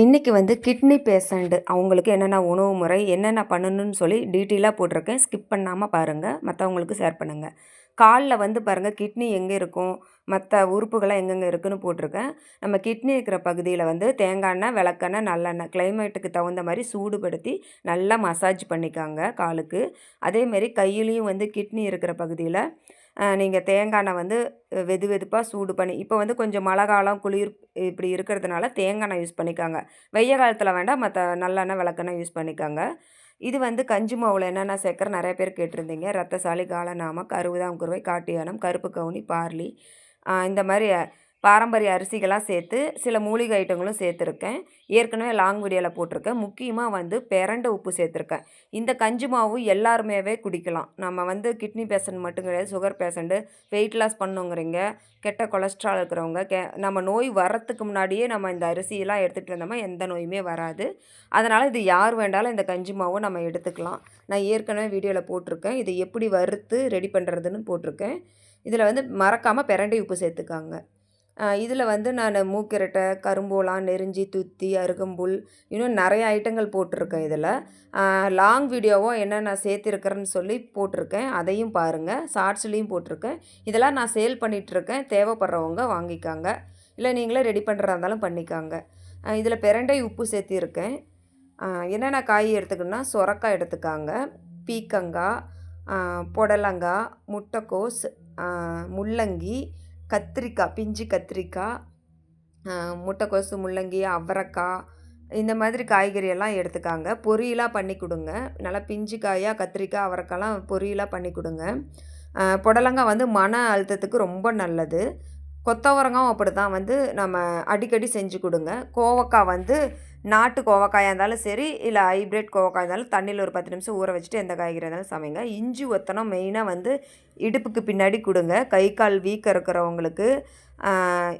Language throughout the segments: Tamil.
இன்றைக்கி வந்து கிட்னி பேஷண்ட்டு அவங்களுக்கு என்னென்ன உணவு முறை என்னென்ன பண்ணணும்னு சொல்லி டீட்டெயிலாக போட்டிருக்கேன். ஸ்கிப் பண்ணாமல் பாருங்கள் மற்றவங்களுக்கு ஷேர் பண்ணுங்கள் காலில் வந்து பாருங்கள் கிட்னி எங்கே இருக்கும்? மற்ற உறுப்புகளாக எங்கெங்கே இருக்குதுன்னு போட்டிருக்கேன். நம்ம கிட்னி இருக்கிற பகுதியில் வந்து தேங்காய் எண்ணெய் விளக்கெண்ணெய் நல்லெண்ணெய் கிளைமேட்டுக்கு தகுந்த மாதிரி சூடுபடுத்தி நல்லா மசாஜ் பண்ணிக்காங்க காலுக்கு. அதேமாரி கையிலையும் வந்து கிட்னி இருக்கிற பகுதியில் நீங்கள் தேங்காய் எண்ணெய் வந்து வெது வெதுப்பாக சூடு பண்ணி இப்போ வந்து கொஞ்சம் மழை காலம் குளிர் இப்படி இருக்கிறதுனால தேங்காய் எண்ணெய் யூஸ் பண்ணிக்காங்க. வெய்ய காலத்தில் வேண்டாம் மற்ற நல்லெண்ணெய் விளக்கெண்ணெய் யூஸ் பண்ணிக்காங்க. இது வந்து கஞ்சி மாவில் என்னென்ன சேர்க்குற நிறைய பேர் கேட்டிருந்தீங்க. ரத்தசாலி காலநாமம் கருவுதாம் குருவை காட்டியானம் கருப்பு கவுனி பார்லி இந்த மாதிரி பாரம்பரிய அரிசிகளாக சேர்த்து சில மூலிகை ஐட்டங்களும் சேர்த்துருக்கேன். ஏற்கனவே லாங் வீடியோவில் போட்டிருக்கேன். முக்கியமாக வந்து பெரண்டை உப்பு சேர்த்துருக்கேன். இந்த கஞ்சி மாவு எல்லாருமேவே குடிக்கலாம். நம்ம வந்து கிட்னி பேஷண்ட் மட்டும் கிடையாது. சுகர் பேஷண்ட்டு வெயிட் லாஸ் பண்ணுங்கிறீங்க. கெட்ட கொலஸ்ட்ரால் இருக்கிறவங்க கே நம்ம நோய் வரத்துக்கு முன்னாடியே நம்ம இந்த அரிசியெல்லாம் எடுத்துகிட்டு இருந்தோமா எந்த நோயுமே வராது. அதனால் இது யார் வேண்டாலும் இந்த கஞ்சி மாவும் நம்ம எடுத்துக்கலாம். நான் ஏற்கனவே வீடியோவில் போட்டிருக்கேன். இதை எப்படி வறுத்து ரெடி பண்ணுறதுன்னு போட்டிருக்கேன். இதில் வந்து மறக்காமல் பிரண்டை உப்பு சேர்த்துக்காங்க. இதில் வந்து நான் மூக்கிரட்டை கரும்போலாம் நெருஞ்சி துத்தி அருகம்புல் இன்னும் நிறைய ஐட்டங்கள் போட்டிருக்கேன் இதில். லாங் வீடியோவும் என்னென்ன சேர்த்துருக்குறேன்னு சொல்லி போட்டிருக்கேன். அதையும் பாருங்கள் ஷார்ட்ஸ்லேயும் போட்டிருக்கேன். இதெல்லாம் நான் சேல் பண்ணிகிட்ருக்கேன் தேவைப்படுறவங்க வாங்கிக்காங்க. இல்லை நீங்களே ரெடி பண்ணுறதா இருந்தாலும் பண்ணிக்காங்க. இதில் பிரண்டை உப்பு சேர்த்திருக்கேன். என்னென்ன காய் எடுத்துக்கணுன்னா சொரக்காய் எடுத்துக்காங்க. பீக்கங்காய் புடலங்காய் முட்டைக்கோஸ் முள்ளங்கி கத்திரிக்காய் பிஞ்சு கத்திரிக்காய் முட்டைக்கோசு முள்ளங்கி அவரைக்காய் இந்த மாதிரி காய்கறியெல்லாம் எடுத்துக்காங்க. பொரியலாக பண்ணி கொடுங்க. நல்லா பிஞ்சு காயாக கத்திரிக்காய் அவரைக்காய்லாம் பொரியலாக பண்ணி கொடுங்க. புடலங்காய் வந்து மன அழுத்தத்துக்கு ரொம்ப நல்லது. கொத்தவரங்காவும் அப்படி தான் வந்து நம்ம அடிக்கடி செஞ்சு கொடுங்க. கோவக்காய் வந்து நாட்டு கோவக்காயாக இருந்தாலும் சரி இல்லை ஹைப்ரிட் கோவக்காய் இருந்தாலும் தண்ணியில் ஒரு பத்து நிமிஷம் ஊற வச்சுட்டு எந்த காய்கறி இருந்தாலும் சமைங்க. இஞ்சி ஒத்தனம் மெயினாக வந்து இடுப்புக்கு பின்னாடி கொடுங்க. கை கால் வீக்கம் இருக்கிறவங்களுக்கு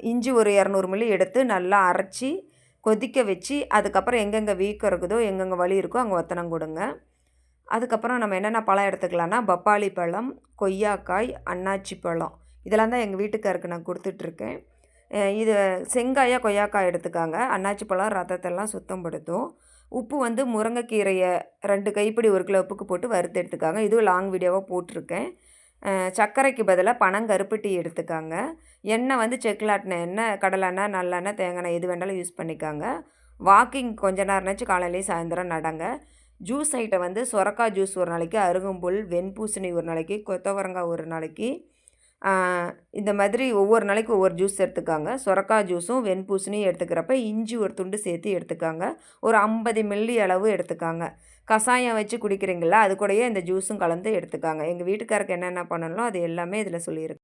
இஞ்சி ஒரு இரநூறு மில்லி எடுத்து நல்லா அரைச்சி கொதிக்க வச்சு அதுக்கப்புறம் எங்கெங்கே வீக்கம் இருக்குதோ எங்கெங்கே வலி இருக்கோ அங்கே ஒத்தனம் கொடுங்க. அதுக்கப்புறம் நம்ம என்னென்ன பழம் எடுத்துக்கலான்னா பப்பாளி பழம் கொய்யாக்காய் அன்னாச்சி பழம். இதெல்லாம் தான் எங்கள் வீட்டுக்காருக்கு நான் கொடுத்துட்ருக்கேன் இது செங்காயா கொய்யாக்காய் எடுத்துக்காங்க. அன்னாச்சி பழம் ரத்தத்தெல்லாம் சுத்தம் படுத்தும் உப்பு வந்து முருங்கைக்கீரையை ரெண்டு கைப்பிடி ஒரு கிலோ உப்புக்கு போட்டு வறுத்து எடுத்துக்காங்க. இதுவும் லாங் வீடியோவாக போட்டிருக்கேன். சர்க்கரைக்கு பதிலாக பனங்கருப்பட்டி எடுத்துக்காங்க. எண்ணெய் வந்து செக்கிலாட்டின எண்ணெய் கடலெண்ணெய் நல்லெண்ணெய் தேங்காய் எது வேணாலும் யூஸ் பண்ணிக்காங்க. வாக்கிங் கொஞ்ச நேரம்னாச்சு காலையிலேயும் சாயந்தரம் நடங்க. ஜூஸ் ஐட்டம் வந்து சுரக்காய் ஜூஸ் ஒரு நாளைக்கு அருகம்புல் வெண்பூசணி ஒரு நாளைக்கு கொத்தவரங்காய் ஒரு நாளைக்கு இந்த மாதிரி ஒவ்வொரு நாளைக்கு ஒவ்வொரு ஜூஸ் எடுத்துக்காங்க. சுரக்காய் ஜூஸும் வெண்பூசணியும் எடுத்துக்கிறப்ப இஞ்சி ஒரு துண்டு சேர்த்து எடுத்துக்காங்க. ஒரு ஐம்பது மில்லி அளவு எடுத்துக்காங்க. கஷாயம் வச்சு குடிக்கிறீங்களா அது கூடயே இந்த ஜூஸும் கலந்து எடுத்துக்காங்க. எங்கள் வீட்டுக்காரருக்கு என்னென்ன பண்ணணும் அது எல்லாமே இதில் சொல்லியிருக்கு.